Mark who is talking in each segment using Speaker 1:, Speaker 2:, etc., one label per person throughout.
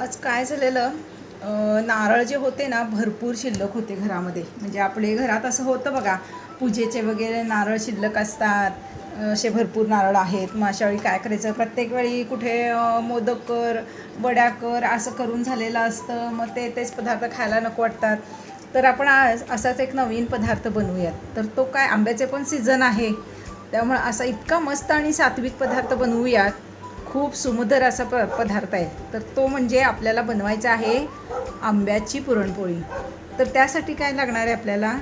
Speaker 1: आज काय झालेलं? नारळ जे होते ना भरपूर शिल्लक होते घरामध्ये. म्हणजे आपले घरात असं होतं बघा पूजेचे वगैरे नारळ शिल्लक असतात असे भरपूर नारळ आहेत. मग अशा वेळी काय करायचं? प्रत्येक वेळी कुठे मोदक कर वड्या कर असं करून झालेलं असतं. मग ते तेच पदार्थ खायला नको वाटतात. तर आपण आज असाच एक नवीन पदार्थ बनवूयात. तर तो काय? आंब्याचे पण सीझन आहे. त्यामुळे असा इतका मस्त आणि सात्विक पदार्थ बनवूयात. खूप सुमधर असा प पदार्थ आहे. तर तो म्हणजे आपल्याला बनवायचा आहे आंब्याची पुरणपोळी. तर त्यासाठी काय लागणार आहे आपल्याला?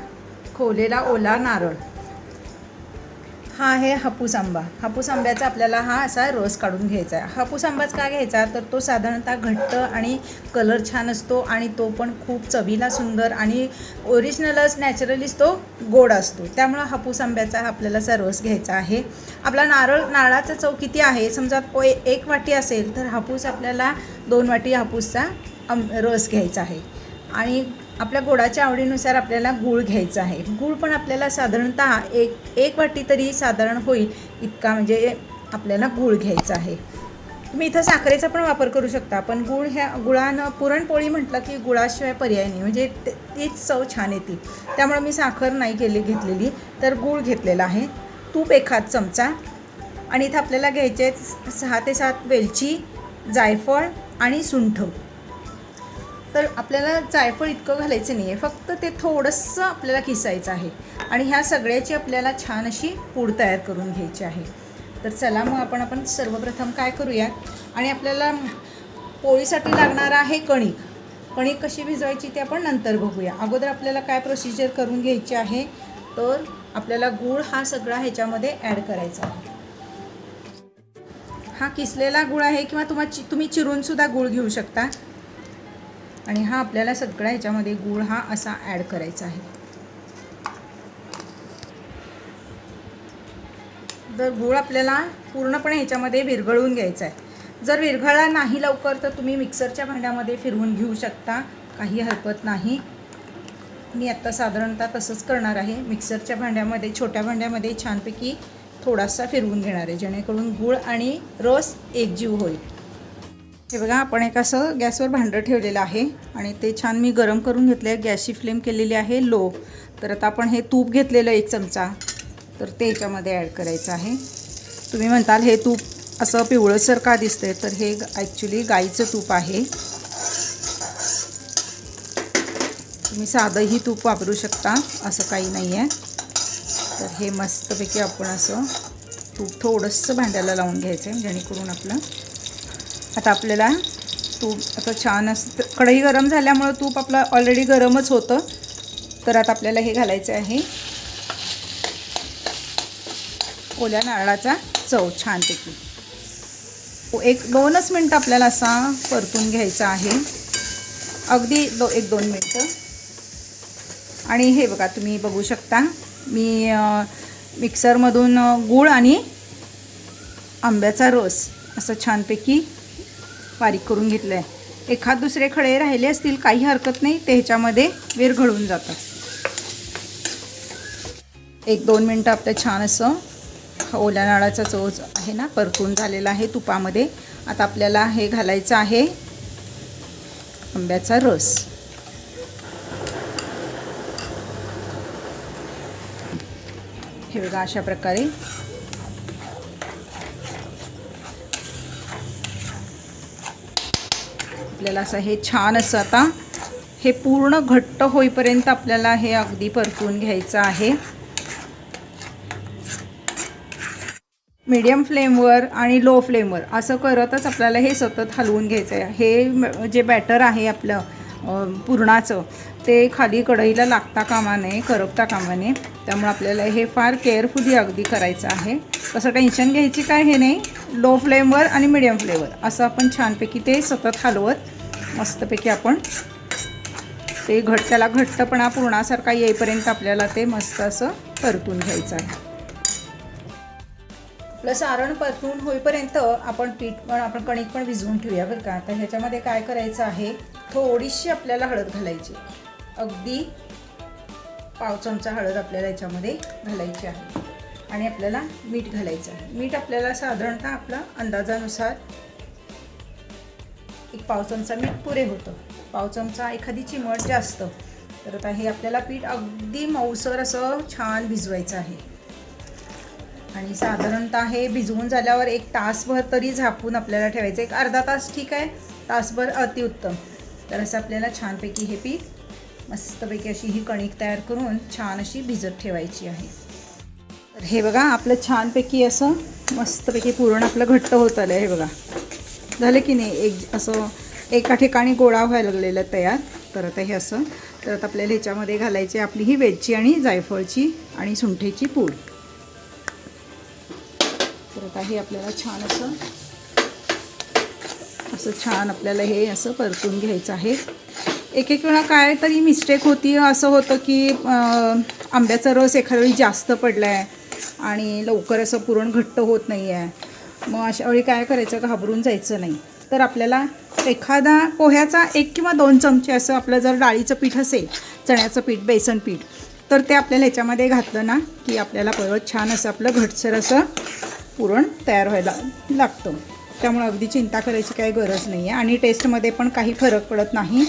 Speaker 1: खोलेला ओला नारळ. हा आहे हापूस आंबा. हापूस आंब्याचा आपल्याला हा असा रस काढून घ्यायचा आहे. हापूस आंबाच का घ्यायचा? तर तो साधारणतः घट्ट आणि कलर छान असतो आणि तो पण खूप चवीला सुंदर आणि ओरिजिनलच नॅचरलीच तो गोड असतो. त्यामुळं हापूस आंब्याचा हा आपल्याला असा रस घ्यायचा आहे. आपला नारळ नारळाचा चव किती आहे? समजा तो एक वाटी असेल तर हापूस आपल्याला दोन वाटी हापूसचा आंब रस घ्यायचा आहे. आणि आपल्या गोडाच्या आवडीनुसार आपल्याला गूळ घ्यायचा आहे. गूळ पण आपल्याला साधारणतः एक एक वाटी तरी साधारण होईल इतका म्हणजे आपल्याला गूळ घ्यायचा आहे. तुम्ही इथं साखरेचा पण वापर करू शकता पण गूळ ह्या गुळानं पुरणपोळी म्हटलं की गुळाशिवाय पर्याय नाही म्हणजे तीच चव छान येते. त्यामुळे मी साखर नाही केली घेतलेली तर गूळ घेतलेला आहे. तूप एखाद चमचा आणि इथं आपल्याला घ्यायचे आहेत सहा ते सात वेलची जायफळ आणि सुंठ. तर आपल्याला जायफळ इतकं घालायचं नाही आहे. फक्त ते थोडंसं आपल्याला किसायचं आहे. आणि ह्या सगळ्याची आपल्याला छान अशी पूड तयार करून घ्यायची आहे. तर चला मग आपण आपण सर्वप्रथम काय करूया? आणि आपल्याला पोळीसाठी लागणार आहे कणिक. कणिक कशी भिजवायची ते आपण नंतर बघूया. अगोदर आपल्याला काय प्रोसिजर करून घ्यायची आहे? तर आपल्याला गूळ हा सगळा ह्याच्यामध्ये ॲड करायचा आहे. हा किसलेला गूळ आहे किंवा तुम्हा चि तुम्ही चिरूनसुद्धा गूळ घेऊ शकता. आणि हा आपल्याला सगळ्या ह्याच्यामध्ये गूळ हा असा ॲड करायचा आहे. तर गूळ आपल्याला पूर्णपणे ह्याच्यामध्ये विरघळून घ्यायचा आहे. जर विरघळला नाही लवकर तर तुम्ही मिक्सरच्या भांड्यामध्ये फिरवून घेऊ शकता. काही हरकत नाही. मी आत्ता साधारणतः तसंच करणार आहे. मिक्सरच्या भांड्यामध्ये छोट्या भांड्यामध्ये छानपैकी थोडासा फिरवून घेणार आहे. जेणेकरून गूळ आणि रस एकजीव होईल. हे बघा आपण एक असं गॅसवर भांडं ठेवलेलं आहे आणि ते छान मी गरम करून घेतलं आहे गॅसची फ्लेम केलेली आहे लो. तर आता आपण हे तूप घेतलेलं एक चमचा. तर ते याच्यामध्ये ॲड करायचं आहे. तुम्ही म्हणताल हे तूप असं पिवळंसर का दिसतंय तर हे ॲक्च्युली गाईचं तूप आहे. तुम्ही साधंही तूप वापरू शकता असं काही नाही आहे तर हे मस्तपैकी आपण असं तूप थोडंसं भांड्याला लावून घ्यायचं आहे जेणेकरून आपलं आता आपल्याला तूप आता छान असं कढई गरम झाल्यामुळं तूप आपलं ऑलरेडी गरमच होतं. तर आता आपल्याला हे घालायचं आहे. ओल्या नारळाचा चव छानपैकी. एक दोनच मिनटं आपल्याला असा परतून घ्यायचा आहे. अगदी दो एक दोन मिनटं. आणि हे बघा तुम्ही बघू शकता. मी मिक्सरमधून गूळ आणि आंब्याचा रस असं छानपैकी बारीक करून घेतलं आहे एखाद दुसरे खडे राहिले असतील काही हरकत नाही ते ह्याच्यामध्ये विरघळून जातात एक दोन मिनटं आपलं छान असं ओल्या नाळाचा चोच आहे ना परतून झालेला आहे तुपामध्ये. आता आपल्याला हे घालायचं आहे आंब्याचा रस. हे बघा अशा प्रकारे आपल्याला असं हे छान असं आता हे पूर्ण घट्ट होईपर्यंत आपल्याला हे अगदी परतून घ्यायचं आहे. मीडियम फ्लेमवर आणि लो फ्लेमवर असं करतच आपल्याला हे सतत हलवून घ्यायचं आहे हे जे बॅटर आहे आपलं पुरणाचं ते खाली कढईला लागता कामा नये करपता कामा नये. त्यामुळे आपल्याला हे फार केअरफुली अगदी करायचं आहे. तसं टेन्शन घ्यायची काय हे नाही. लो फ्लेमवर आणि मिडियम फ्लेमवर असं आपण छानपैकी ते सतत हलवत मस्तपैकी आपण ते घट त्याला घट्टपणा पूर्णासारखा येईपर्यंत आपल्याला ते मस्त असं परतून घ्यायचं आहे. आपलं सारण परतून होईपर्यंत आपण पीठ पण आपण कणिक पण भिजवून ठेवूया बरं का. तर ह्याच्यामध्ये काय करायचं आहे? थोडीशी आपल्याला हळद घालायची अगदी पाव चमचा हळद आपल्याला याच्यामध्ये घालायची आहे. आणि आपल्याला मीठ घालायचं आहे. मीठ आपल्याला साधारणतः आपला अंदाजानुसार एक पाव चमचा मीठ पुरे होतं. पाव चमचा एखादी चिमट जास्त. तर आता हे आपल्याला पीठ अगदी मऊसर असं छान भिजवायचं आहे. आणि साधारणतः हे भिजवून झाल्यावर एक तासभर तरी झाकून आपल्याला ठेवायचं. एक अर्धा तास ठीक आहे. तासभर अतिउत्तम. तर असं आपल्याला छानपैकी हे पीठ मस्तपैकी अशी ही कणिक तयार करून छान अशी भिजत ठेवायची आहे. तर हे बघा आपलं छानपैकी असं मस्तपैकी पुरण आपलं घट्ट होत आलं आहे हे बघा. झालं की नाही एक असं एका ठिकाणी गोळा व्हायला लागलेलं तयार. तर आता हे असं. तर आता आपल्याला ह्याच्यामध्ये घालायची आपली ही वेलची आणि जायफळची आणि सुंठेची पूड. तर आता हे आपल्याला छान असं असं छान आपल्याला हे असं परतून घ्यायचं आहे. एक एक वेळा काय तरी मिस्टेक होती असं होतं की आंब्याचा रस एखाद्या वेळी जास्त पडला आहे आणि लवकर असं पुरण घट्ट होत नाही आहे मग अशा वेळी काय करायचं? घाबरून जायचं नाही. तर आपल्याला एखादा पोह्याचा एक किंवा दोन चमचे असं आपलं जर डाळीचं पीठ असेल चण्याचं पीठ बेसन पीठ तर ते आपल्याला ह्याच्यामध्ये घातलं ना की आपल्याला परत छान असं आपलं घटसर असं पुरण तयार व्हायला लागतं. त्यामुळे अगदी चिंता करायची काही गरज नाही आहे आणि टेस्टमध्ये पण काही फरक पडत नाही.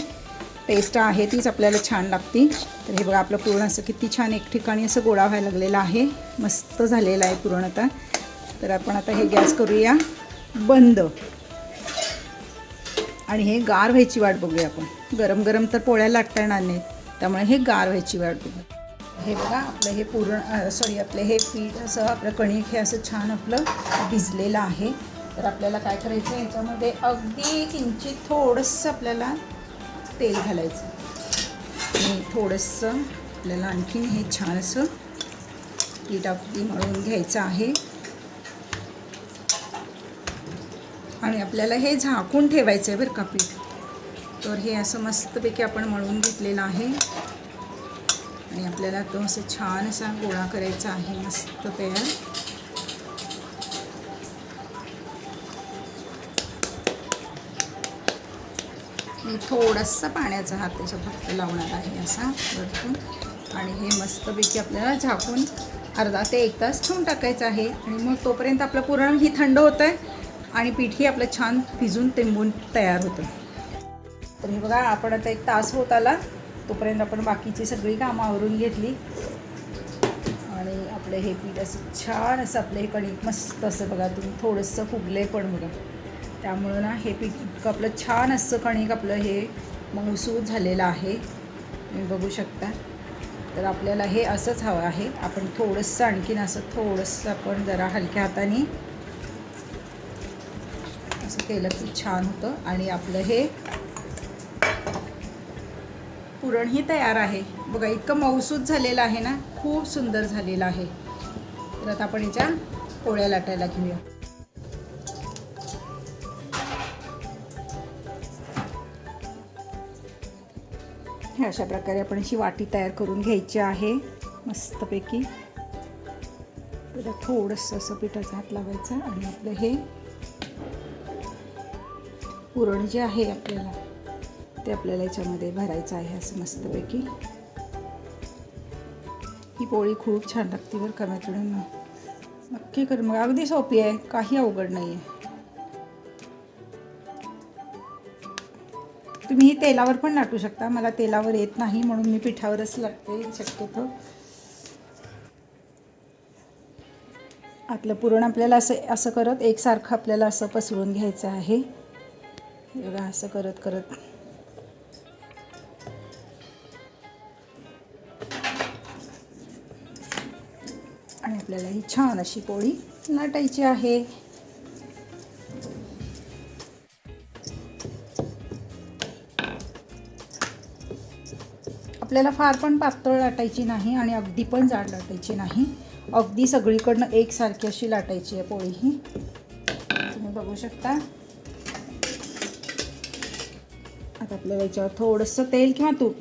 Speaker 1: टेस्ट आहे तीच आपल्याला छान लागते. तर हे बघा आपलं पुरण असं किती छान एक ठिकाणी असं गोळा व्हायला लागलेला आहे. मस्त झालेलं आहे पुरण आता. तर आपण आता हे गॅस करूया बंद. आणि हे गार व्हायची वाट बघूया आपण. गरम गरम तर पोळ्या लाटता येणार नाही त्यामुळे हे गार व्हायची वाट बघूया. हे बघा आपलं हे पूर्ण सॉरी आपलं हे पीठ असं आपलं कणिक हे असं छान आपलं भिजलेलं आहे. तर आपल्याला काय करायचं आहे याच्यामध्ये अगदी किंचित थोडंसं आपल्याला तेल घालायचं. आणि थोडंसं आपल्याला आणखीन हे छान असं पीठ अगदी मळून घ्यायचं आहे. आणि आपल्याला हे झाकून ठेवायचं आहे बरं का पीठ. तर हे असं मस्तपैकी आपण मळून घेतलेलं आहे. आणि आपल्याला तो असं छान असा गोळा करायचा आहे मस्त तयार. मी थोडंसं पाण्याचा हात त्याच्या फक्त लावणार आहे असा वरतून. आणि हे मस्तपैकी आपल्याला झाकून अर्धा ते एक तास ठेवून टाकायचं आहे. आणि मग तोपर्यंत आपलं पुरण ही थंड होतं आहे आणि पीठही आपलं छान भिजून तिंबून तयार होतं. तर हे बघा आपण आता एक तास होत आला. तोपर्यंत आपण बाकीची सगळी कामं आवरून घेतली. आणि आपलं हे पीठ असं छान असं आपलं हे कणिक मस्त असं बघा तुम्ही थोडंसं फुगले पण बघा. त्यामुळं ना हे पीठ इतकं आपलं छान असं कणिक आपलं हे मऊसूद झालेलं आहे. तुम्ही बघू शकता. तर आपल्याला हे असंच हवं आहे. आपण थोडंसं आणखीन असं थोडंसं आपण जरा हलक्या हाताने असं केलं की छान होतं. आणि आपलं हे पुरणही तयार आहे. बघा इतकं मौसूद झालेलं आहे ना खूप सुंदर झालेलं आहे. तर आता आपण याच्या पोळ्या लाटायला घेऊया. हे अशा प्रकारे आपण अशी वाटी तयार करून घ्यायची आहे मस्तपैकी. थोडंसं असं पिठाचा हात लावायचा आणि आपलं हे पुरण जे आहे आपल्याला ते आपल्याला याच्यामध्ये भरायचं आहे असं मस्तपैकी. ही पोळी खूप छान लागते बरं का मैत्रिणींना नक्की कर मग अगदी सोपी आहे काही अवघड नाही आहे तुम्ही ही तेलावर पण लाटू शकता मला तेलावर येत नाही म्हणून मी पिठावरच लागते शक्यतो. आतलं पुरण आपल्याला असं असं करत एकसारखं आपल्याला असं पसरून घ्यायचं आहे. बघा असं करत करत. आणि आपल्याला ही छान अशी पोळी लाटायची आहे. आपल्याला फार पण पातळ लाटायची नाही आणि अगदी पण जाड लाटायची नाही. अगदी सगळीकडनं एकसारखी अशी लाटायची आहे पोळी ही. तुम्ही बघू शकता. आता आपल्याला याच्यावर. थोडंसं तेल किंवा तूप.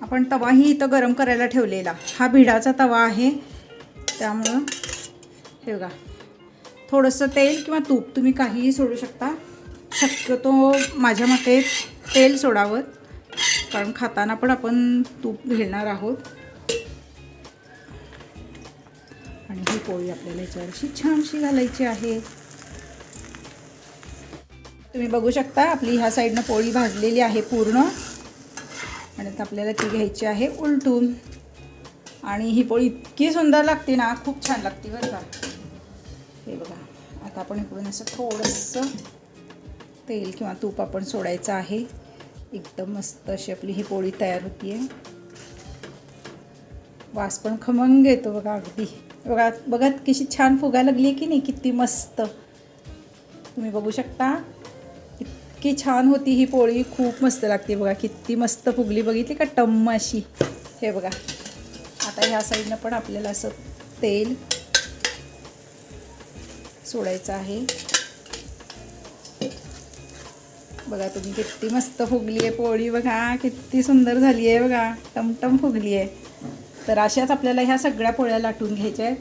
Speaker 1: आपण तवाही इथं गरम करायला ठेवलेला. हा भिडाचा तवा आहे. त्यामुळं हे बघा. थोडंसं तेल किंवा तूप तुम्ही काहीही सोडू शकता. शक्यतो माझ्या मते तेल सोडावं. कारण खाताना पण आपण तूप घेणार आहोत. आणि ही पोळी आपल्याला याच्यावरशी छानशी घालायची आहे. तुम्ही बघू शकता आपली ह्या साईडनं पोळी भाजलेली आहे पूर्ण. आणि आता आपल्याला ती घ्यायची आहे उलटून. आणि ही पोळी इतकी सुंदर लागते ना खूप छान लागते बरं का. हे बघा आता आपण इकडून असं थोडंसं तेल किंवा तूप आपण सोडायचं आहे. एकदम मस्त अशी आपली ही पोळी तयार होती आहे वास पण खमंग येतो बघा अगदी. बघा बघा कशी छान फुगा लागली की नाही किती मस्त. तुम्ही बघू शकता. इतकी छान होती ही पोळी. खूप मस्त लागते बघा. किती मस्त फुगली बघितली का? टम्म अशी. हे बघा. आता ह्या साईडनं पण आपल्याला असं तेल सोडायचं आहे. बघा तुम्ही किती मस्त फुगली आहे पोळी बघा. किती सुंदर झाली आहे बघा. टमटम फुगली आहे तर अशाच आपल्याला ह्या सगळ्या पोळ्या लाटून घ्यायच्या आहेत.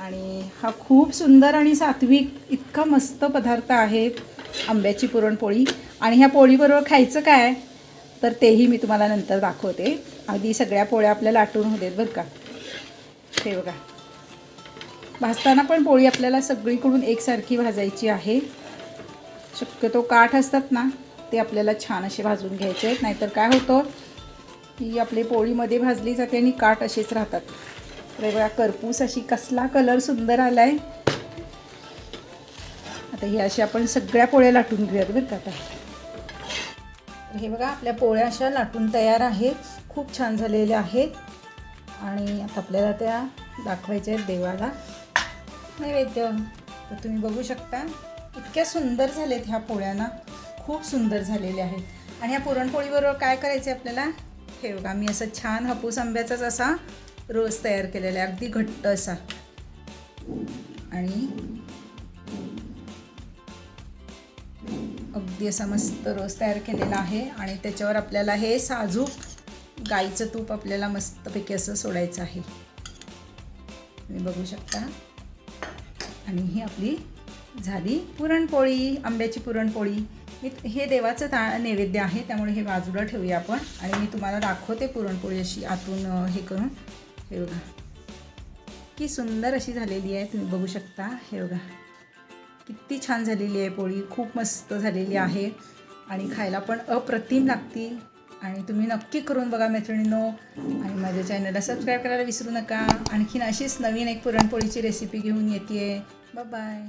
Speaker 1: आणि हा खूप सुंदर आणि सात्विक इतका मस्त पदार्थ आहे. आंब्याची पुरणपोळी. आणि ह्या पोळीबरोबर खायचं काय? तर तेही मी तुम्हाला नंतर दाखवते. अगदी सगळ्या पोळ्या आपल्या लाटून होते बरं का? हे बघा. भाजताना पण पोळी आपल्याला सगळीकडून एकसारखी भाजायची आहे. शक्यतो काठ असतात ना ते आपल्याला छान असे भाजून घ्यायचे आहेत. नाहीतर काय होतं? की आपली पोळीमध्ये भाजली जाते आणि काठ असेच राहतात. वेगळा करपूस अशी कसला कलर सुंदर आला आहे आता ही अशी आपण सगळ्या पोळ्या लाटून घेऊयात बरं का आता. हे बघा आपल्या पोळ्या अशा लाटून तयार आहेत. खूप छान झालेल्या आहेत. आणि आता आपल्याला त्या दाखवायच्या आहेत देवाला. नैवेद्य. तर तुम्ही बघू शकता इतक्या सुंदर झालेत ह्या पोळ्यांना खूप सुंदर झालेल्या आहेत. आणि ह्या पुरणपोळीबरोबर काय करायचं आहे आपल्याला? हे बघा मी असं छान हापूस आंब्याचाच असा रोस तयार केलेला आहे. अगदी घट्ट असा. आणि अगदी असा मस्त रोज तयार केलेला आहे आणि त्याच्यावर आपल्याला हे साजूक गाईचं तूप आपल्याला मस्तपैकी असं सोडायचं आहे. तुम्ही बघू शकता. आणि ही आपली झाली पुरणपोळी आंब्याची पुरणपोळी. मी हे देवाचं ता नैवेद्य आहे त्यामुळे हे बाजूला ठेवूया आपण. आणि मी तुम्हाला दाखवते पुरणपोळी अशी आतून हे करून. हे बघा. की सुंदर अशी झालेली आहे तुम्ही बघू शकता. हे बघा. किती छान झालेली आहे पोळी खूप मस्त झालेली आहे. आणि खायला पण अप्रतिम लागती. आणि तुम्ही नक्की करून बघा मैत्रिणींनो. आणि माझ्या चॅनलला सबस्क्राईब करायला विसरू नका. आणखीन अशीच नवीन एक पुरणपोळीची रेसिपी घेऊन येते बाय